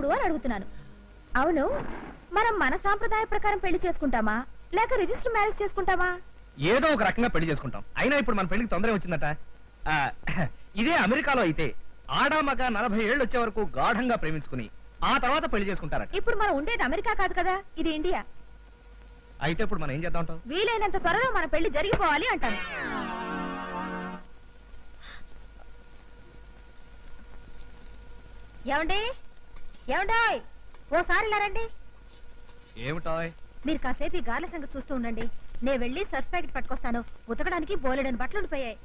ఎప్పుడు అని అడుగుతున్నాను. అవును మనం మన సాంప్రదాయ ప్రకారం పెళ్ళి చేసుకుంటామా? లేక రిజిస్టర్ మ్యారేజ్ చేసుకుంటామా? ఏదో ఒక రకంగా పెళ్ళి చేసుకుంటాం. అయినా ఇప్పుడు మన పెళ్ళికి తొందర వచ్చిందట. ఆ, ఇదే అమెరికాలో అయితే ఆడా మగ నలభై ఏళ్ళు వచ్చే వరకు గాఢంగా ప్రేమించుకుని ఆ తర్వాత పెళ్ళి చేసుకుంటారట. ఇప్పుడు మనం ఉండేది అమెరికా కాదు కదా ఇది ఇండియా. అయితే ఇప్పుడు మనం ఏం చేద్దాం అంటావ్? వీలైనంత త్వరలో మన పెళ్ళి జరిగిపోవాలి అంటాను. ఏమండి? ఏమండాయ్ ఓసారి ఇలా రండి. ఏమిటాయ్? మీరు కాసేపు ఈ గార్ల సంగతి చూస్తూ ఉండండి. నేను వెళ్ళి సర్ఫ్ ప్యాకెట్ పట్టుకొస్తాను. ఉతకడానికి బోలెడని బట్టలు ఉండిపోయాయి.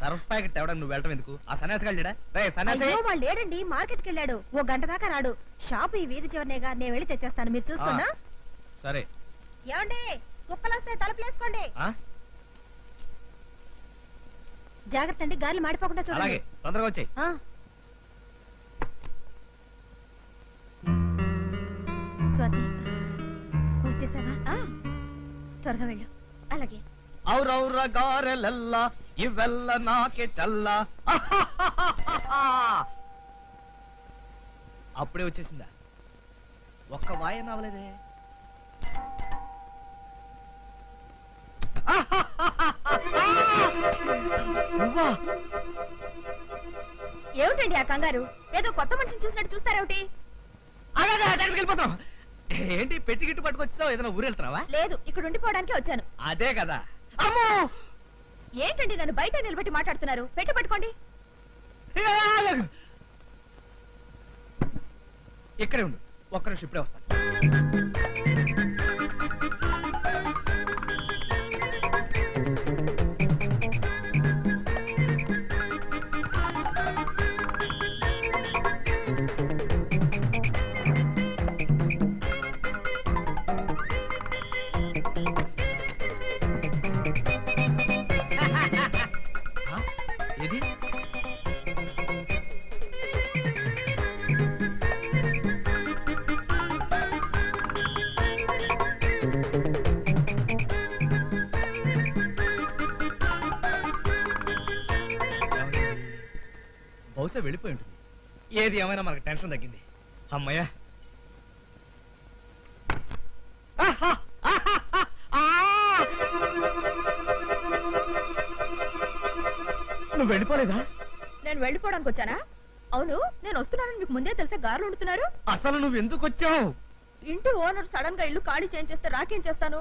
సర్ఫ్ ప్యాకెట్ తేవడం నువ్వు వెళ్ళటం ఎందుకు? ఆ సన్యాసి గారు రే సన్యాసి! అయ్యో వాళ్ళు లేడండి. మార్కెట్కి వెళ్ళాడు. ఓ గంట దాకా రాడు. షాపు ఈ వీధి చివరినేగా నేను వెళ్ళి తెచ్చేస్తాను. మీరు చూస్తున్నా. సరే. ఏమండి? కుక్కలు వస్తే తలుపులేసుకోండి ఆ? జాగ్రత్త అండి. గాలి మాడిపోకుండా అలాగే చూడండి తొందరగా వచ్చాయి. త్వరగా వెళ్ళు అలాగే. ఔరౌర గారెలెల్ల ఇవెల్ల నాకే చల్ల. అప్పుడే వచ్చేసిందా? ఒక్క వాయ నవ్వలేదే నువ్వా? ఏమిటండి ఆ కంగారు? ఏదో కొత్త మనిషిని చూసినట్టు చూస్తారేమిటి? ఆగాగా, అక్కడికి వెళ్ళిపోతాం. ఏంటి పెట్టి గిట్టు పట్టుకొచ్చావు ఏదైనా ఊరు వెళ్తున్నావా? లేదు ఇక్కడ ఉండిపోవడానికి వచ్చాను. అదే కదా. అమ్మో! ఏంటండి నన్ను బయట నిలబెట్టి మాట్లాడుతున్నారు? పెట్టి పట్టుకోండి. ఇక్కడే ఉండు. ఒక్క నిమిషం ఇప్పుడే వస్తాను. బహుశా వెళ్ళిపోయి ఉంటుంది. ఏది ఏమైనా మనకు టెన్షన్ తగ్గింది. అమ్మయ్యా! నువ్వు వెళ్ళిపోలేదా? నేను వెళ్ళిపోవడానికి వచ్చానా? అవును నేను వస్తున్నానని మీకు ముందే తెలిసే గారులు ఉంటున్నారు అసలు నువ్వు ఎందుకు వచ్చావు? ఇంటి ఓనర్ సడన్గా ఇల్లు ఖాళీ చేయించేస్తే రాకేం చేస్తాను?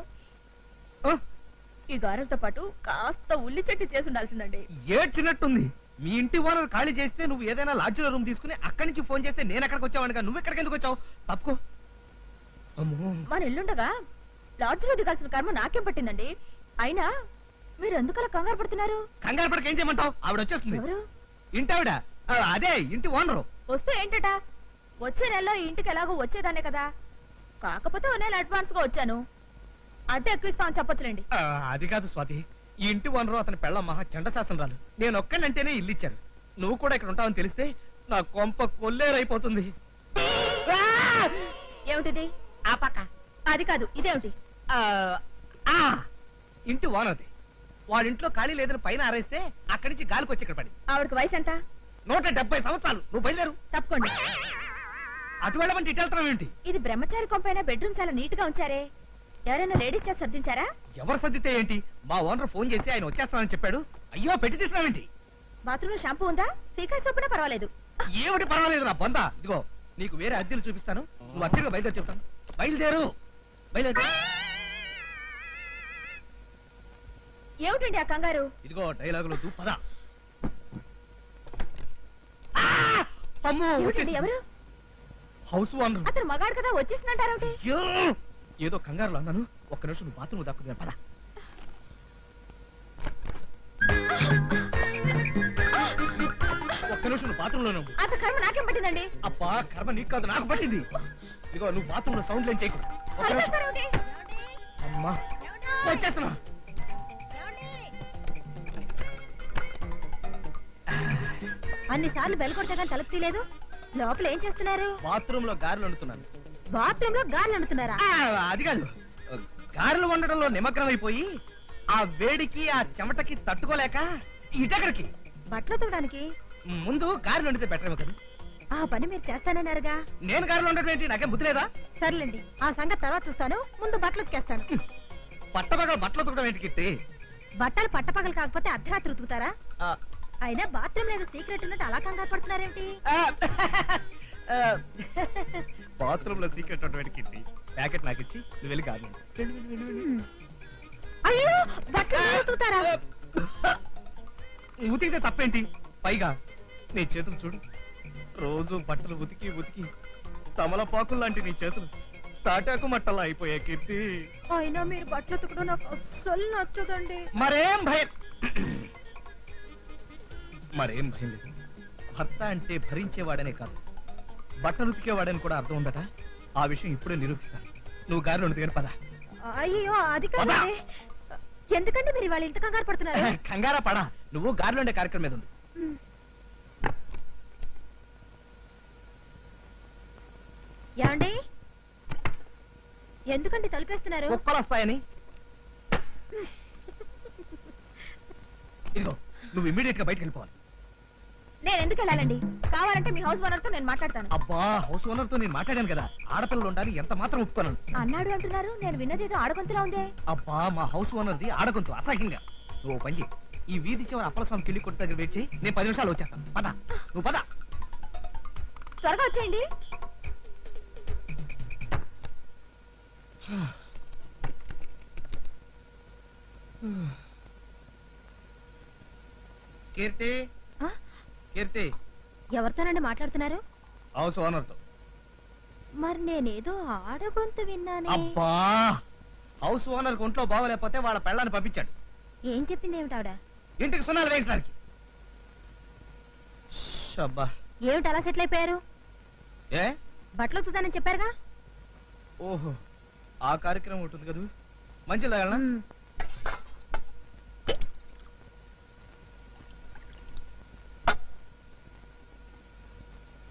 ఈ గారెలతో పాటు కాస్త ఉల్లి చెట్టు చేసి ఉండాల్సిందండి. ఏడ్చినట్టుంది. మీ ఇంటి ఓనర్ ఖాళీ చేస్తే నువ్వు ఏదైనా లాడ్జ్లో రూమ్ తీసుకుని అక్కడి నుంచి ఫోన్ చేస్తే నేను ఎక్కడికి వచ్చావనుక నువ్వు ఎక్కడికి ఎందుకు వచ్చావు? తప్పుకో. అమ్మో. మన ఇల్లుండగా లాడ్జ్లో దిగాల్సిన కర్మ నాకేం పట్టిందండి? అయినా మీరు ఎందుకలా కంగారు పడుతున్నారు? కంగారు పడక ఏం చేయమంటావు? ఆవిడ వచ్చేస్తుంది. ఎవరు? ఇంటి ఆవిడ. ఆ, అదే ఇంటి ఓనరు. వస్తే ఏంటట? వచ్చే నెలలో ఈ ఇంటికి ఎలాగో వచ్చేదానే కదా. కాకపోతే ఓ నెల అడ్వాన్స్గా వచ్చాను. అద్దె ఎక్కువ ఇస్తామని చెప్పొచ్చులేండి అది కాదు స్వాతి. ఈ ఇంటి ఓనరు అతని పెళ్ళ మహా చండశాసనరాలు నేను ఒక్కడంటేనే ఇల్లు ఇచ్చాను నువ్వు కూడా ఇక్కడ ఉంటావని తెలిస్తే నా కొంప కొల్లేరైపోతుంది! ఏమిటిది? ఆ పక్క. అది కాదు ఇదేమిటి? ఇంటి ఓనర్ది. వాళ్ళ ఇంట్లో ఖాళీ లేదని పైన ఆరేస్తే అక్కడి నుంచి గాలికి వచ్చి ఇక్కడ పడి. ఆవిడకి వయసు ఎంత? నూట డెబ్బై సంవత్సరాలు. నువ్వు బయలుదేరు. తప్పుకోండి. అటు వెళ్ళమంటే ఇటు వెళ్తున్నావు ఏంటి ఇది బ్రహ్మచారి కొంపైన బెడ్రూమ్ చాలా నీట్గా ఉంచారే. ఎవరైనా లేడీస్ చేసి సర్దించారా? ఎవరు సర్దితే ఏంటి? మా ఓనర్ ఫోన్ చేసి ఆయన వచ్చేస్తానని చెప్పాడు. అయ్యో పెట్టి తీసినావేంటి? బాత్రూమ్లో షాంపూ ఉందా? సీకాయ సోపునా? పర్వాలేదు. ఏమిటి పర్వాలేదు నా బంద. ఇదిగో నీకు వేరే అద్దెలు చూపిస్తాను. నువ్వు అద్దెగా బయలుదేరి చెప్తాను. బయలుదేరు. బయలుదేరు. ఏమిటండి ఆ కంగారు? ఇదిగో డైలాగులు పద. ఆ! అమ్మో. ఎవరు? House owner. అతను మగాడు కదా వచ్చేసిందంటారేమిటి అయ్యో! ఏదో కంగారులో అన్నాను. ఒక్క నిమిషం నువ్వు బాత్రూమ్ దక్కుతుంది పద. ఒక్క నిమిషం నువ్వు బాత్రూమ్లో నువ్వు. అంత కర్మ నాకేం పట్టిందండి? అబ్బా కర్మ నీకు కాదు నాకు పట్టింది. ఇదిగో నువ్వు బాత్రూమ్లో సౌండ్ లేని చేయకు. ఒక్క నిమిషం. అరుస్తారేమిటి? అమ్మా. వచ్చేస్తున్నా. అన్ని సార్లు బెల్ కొడితే కానీ తలుపు తీయలేదు. లోపల ఏం చేస్తున్నారు? బాత్రూమ్లో గారెలు వండుతున్నాను. బాత్రూమ్లో అంటున్నారా ఆ, అది కాదు. గారెలు వండడంలో నిమగ్నం అయిపోయి ఆ వేడికి ఆ చెమటకి తట్టుకోలేక ఇటెక్కడికి బట్టలు తోడానికి ముందు గారెలు వండితే బెటర్ కదా ఆ పని మీరు చేస్తానన్నారుగా. నేను కారులో ఉండటం ఏంటి? నాకేం బుద్ధి లేదా? సర్లేండి ఆ సంగతి తర్వాత చూస్తాను. ముందు బట్టలు ఉతికేస్తాను. పట్టపగల బట్టలు ఉతకడం ఏంటి కీర్తి బట్టలు పట్టపగలు కాకపోతే అర్ధరాత్రి ఉతుకుతారా? ఆ, అయినా బాత్రూమ్ లేదు సీక్రెట్ ఉన్నట్టు అలా కంగారు ఆ, బాత్రూమ్లో సీక్రెట్ కీర్తి ప్యాకెట్ నాకు ఇచ్చి నువ్వు వెళ్ళి కాదు. హ్మ్. అయ్యో బట్టలు మీరు ఉతుకుతారా? ఉతికితే తప్పేంటి? పైగా నీ చేతులు చూడు. రోజు బట్టలు ఉతికి ఉతికి తమలపాకులు లాంటి నీ చేతులు తాటాకు మట్టలా అయిపోయాయి కీర్తి. అయినా మీరు బట్టలు ఉతకడం నాకు అస్సలు నచ్చదండి. మరేం భయం? మరేం భయం లేదు. భర్త అంటే భరించేవాడనే కాదు. బట్టలు ఉతికేవాడని కూడా అర్థం ఉందట. ఆ విషయం ఇప్పుడే నిరూపిస్తాను. నువ్వు గారిలో ఉంటే పద. అయ్యో అది కాదండి ఎందుకంటే మీరు ఇవాళ ఇంత కంగారు పడుతున్నారు? కంగారా పడా. నువ్వు గారిలో ఉండే కార్యక్రమం మీద ఉంది హ్మ్. ఏమండి? ఎందుకండి తలుపేస్తున్నారు? కుక్కలు వస్తాయని. ఇదిగో నువ్వు ఇమీడియట్గా బయటకు వెళ్ళిపోవాలి. నేను ఎందుకు వెళ్ళాలండి? కావాలంటే మీ హౌస్ ఓనర్తో నేను మాట్లాడతాను. అబ్బా హౌస్ ఓనర్తో నేను మాట్లాడాను కదా. ఆడపిల్లలు ఉండాలి ఎంత మాత్రం ఒప్పుకోను. అన్నాడు అంటున్నారు నేను విన్నదేదో ఆడగొంతులా ఉందే? అబ్బా మా హౌస్ ఓనర్ది ఆడగొంతు అసహ్యంగా. ఓ పని చెయ్యి. ఈ వీధి చివరి అప్పలస్వామి కిళ్ళి కొట్టు దగ్గర చేయి నేను పది నిమిషాలు వచ్చేస్తాను పద. నువ్వు పద. త్వరగా వచ్చేయండి. కీర్తి? కీర్తి. ఎవరితోనండి మాట్లాడుతున్నారు? హౌస్ ఓనర్తో మరి నేనేదో ఆడగొంతు విన్నానే. అబ్బా! హౌస్ ఓనర్ ఒంట్లో బాగోలేకపోతే వాళ్ళ పెళ్ళాన్ని పంపించాడు. ఏం చెప్పింది ఏమిటి ఆవిడ? ఇంటికి సున్నాలు వేయించడానికి. అబ్బా ఏమిటి అలా సెటిల్ అయిపోయారు? ఏ? బట్టలు ఉతుకుతానని చెప్పారుగా? ఓహో! ఆ కార్యక్రమం ఉంటుంది కదా? మంచిదా